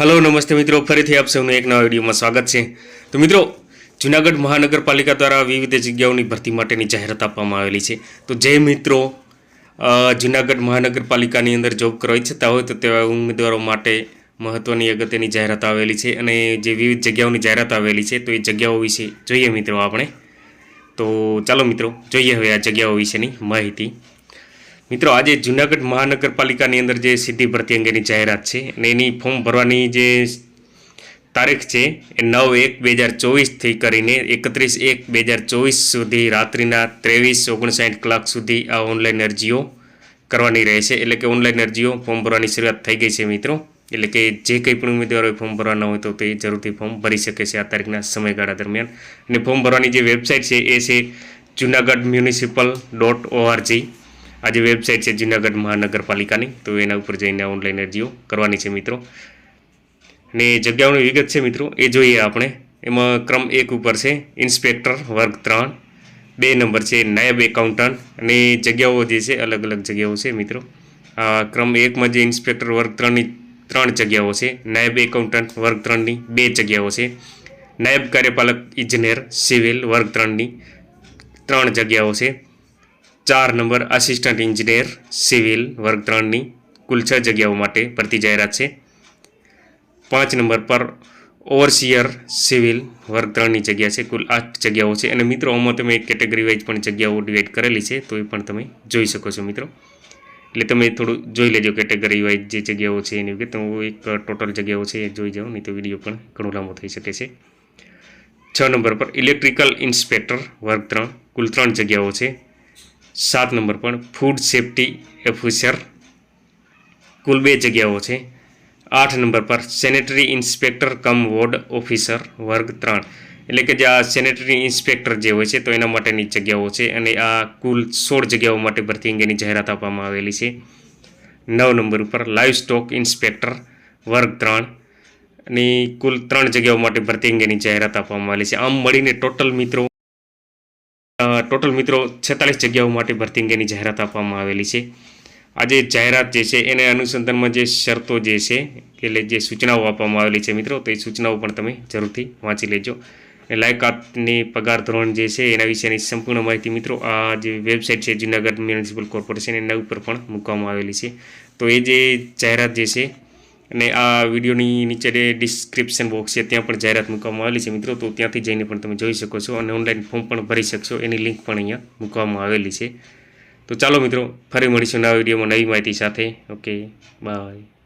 Hello નમસ્તે મિત્રો. ફરીથી આપ સૌનું એક નવા વિડીયોમાં સ્વાગત છે. તો મિત્રો, જુનાગઢ મહાનગરપાલિકા દ્વારા વિવિધ જગ્યાઓની ભરતી માટેની જાહેરાત આપવામાં આવેલી છે. તો જે મિત્રો જૂનાગઢ મહાનગરપાલિકાની અંદર જોબ કરવા ઈચ્છતા હોય તો તેવા ઉમેદવારો માટે મહત્ત્વની અગત્યની જાહેરાત આવેલી છે અને જે વિવિધ જગ્યાઓની જાહેરાત આવેલી છે, તો એ જગ્યાઓ વિશે જોઈએ મિત્રો આપણે. તો ચાલો મિત્રો, જોઈએ હવે આ જગ્યાઓ વિશેની માહિતી. મિત્રો, આજે જુનાગઢ મહાનગરપાલિકાની અંદર જે સીધી ભરતી અંગેની જાહેરાત છે અને એની ફોર્મ ભરવાની જે તારીખ છે એ નવ એક બે હજાર ચોવીસથી કરીને એકત્રીસ એક બે હજાર ચોવીસ સુધી રાત્રિના ત્રેવીસ ઓગણસાઠ કલાક સુધી આ ઓનલાઈન અરજીઓ કરવાની રહેશે એટલે કે ઓનલાઈન અરજીઓ ફોર્મ ભરવાની શરૂઆત થઈ ગઈ છે મિત્રો. એટલે કે જે કંઈ પણ ઉમેદવારોએ ફોર્મ ભરવાના હોય તો તે જરૂરથી ફોર્મ ભરી શકે છે આ તારીખના સમયગાળા દરમિયાન. અને ફોર્મ ભરવાની જે વેબસાઇટ છે એ છે જુનાગઢ મ્યુનિસિપલ ડોટ ઓઆરજી. આ જે વેબસાઇટ છે જૂનાગઢ મહાનગરપાલિકાની, તો એના ઉપર જઈને ઓનલાઈન અરજીઓ કરવાની છે મિત્રો. ને જગ્યાઓની વિગત છે મિત્રો, એ જોઈએ આપણે. એમાં ક્રમ એક ઉપર છે, ઇન્સ્પેક્ટર વર્ગ ત્રણ. બે નંબર છે, નાયબ એકાઉન્ટન્ટ. અને જગ્યાઓ જે છે અલગ અલગ જગ્યાઓ છે મિત્રો. આ ક્રમ એકમાં જે ઇન્સ્પેક્ટર વર્ગ ત્રણની ત્રણ જગ્યાઓ છે, નાયબ એકાઉન્ટન્ટ વર્ગ ત્રણની બે જગ્યાઓ છે. નાયબ કાર્યપાલક, ઇજનેર, સિવિલ વર્ગ ત્રણની ત્રણ જગ્યાઓ છે. ચાર નંબર આસિસ્ટન્ટ ઇન્જિનિયર સિવિલ વર્ગ ત્રણની કુલ છ જગ્યાઓ માટે ભરતી જાહેરાત છે. પાંચ નંબર પર ઓવરસિયર સિવિલ વર્ગ ત્રણની જગ્યા છે. કુલ આઠ જગ્યાઓ છે. અને મિત્રો, આમાં તમે કેટેગરી વાઇઝ પણ જગ્યાઓ ડિવાઈડ કરેલી છે, તો એ પણ તમે જોઈ શકો છો મિત્રો. એટલે તમે થોડું જોઈ લેજો કેટેગરી વાઇઝ જે જગ્યાઓ છે એની વિગત હું એક ટોટલ જગ્યાઓ છે એ જોઈ જાઓ નહીં તો વીડિયો પણ ઘણો લાંબો થઈ શકે છે. છ નંબર પર ઇલેક્ટ્રિકલ ઇન્સ્પેક્ટર વર્ગ ત્રણ. કુલ ત્રણ જગ્યાઓ છે. સાત નંબર પર ફૂડ સેફ્ટી ઓફિસર કુલ બે જગ્યાઓ છે. આઠ નંબર પર sanitary inspector cum ward officer વર્ગ ત્રણ. એટલે કે જે આ સેનેટરી ઇન્સ્પેક્ટર જે હોય છે તો એના માટેની જગ્યાઓ છે અને આ કુલ સોળ જગ્યાઓ માટે ભરતી અંગેની જાહેરાત આપવામાં આવેલી છે. નવ નંબર ઉપર લાઈવ સ્ટોક ઇન્સ્પેક્ટર વર્ગ ત્રણ. અને કુલ ત્રણ જગ્યાઓ માટે ભરતી અંગેની જાહેરાત આપવામાં આવેલી છે. આમ મળીને ટોટલ મિત્રો ટોટલ મિત્રો છેતાલીસ જગ્યાઓ માટે ભરતી અંગેની જાહેરાત આપવામાં આવેલી છે. આ જે જાહેરાત જે છે એને અનુસંધાનમાં જે શરતો જે છે, એટલે જે સૂચનાઓ આપવામાં આવેલી છે મિત્રો, તો એ સૂચનાઓ પણ તમે જરૂરથી વાંચી લેજો. અને લાયકાતની પગાર ધોરણ જે છે એના વિશેની સંપૂર્ણ માહિતી મિત્રો આ જે વેબસાઇટ છે જુનાગઢ મ્યુનિસિપલ કોર્પોરેશન એના ઉપર પણ મૂકવામાં આવેલી છે. તો એ જે જાહેરાત જે છે અને આ વિડીયોની નીચે ડિસ્ક્રિપ્શન બોક્સ છે, ત્યાં પણ જાહેરાત મૂકવામાં આવેલી છે મિત્રો. તો ત્યાંથી જઈને પણ તમે જોઈ શકો છો અને ઓનલાઈન ફોર્મ પણ ભરી શકશો. એની લિંક પણ અહીંયા મૂકવામાં આવેલી છે. તો ચાલો મિત્રો, ફરી મળીશું નવા વિડીયોમાં નવી માહિતી સાથે. Okay bye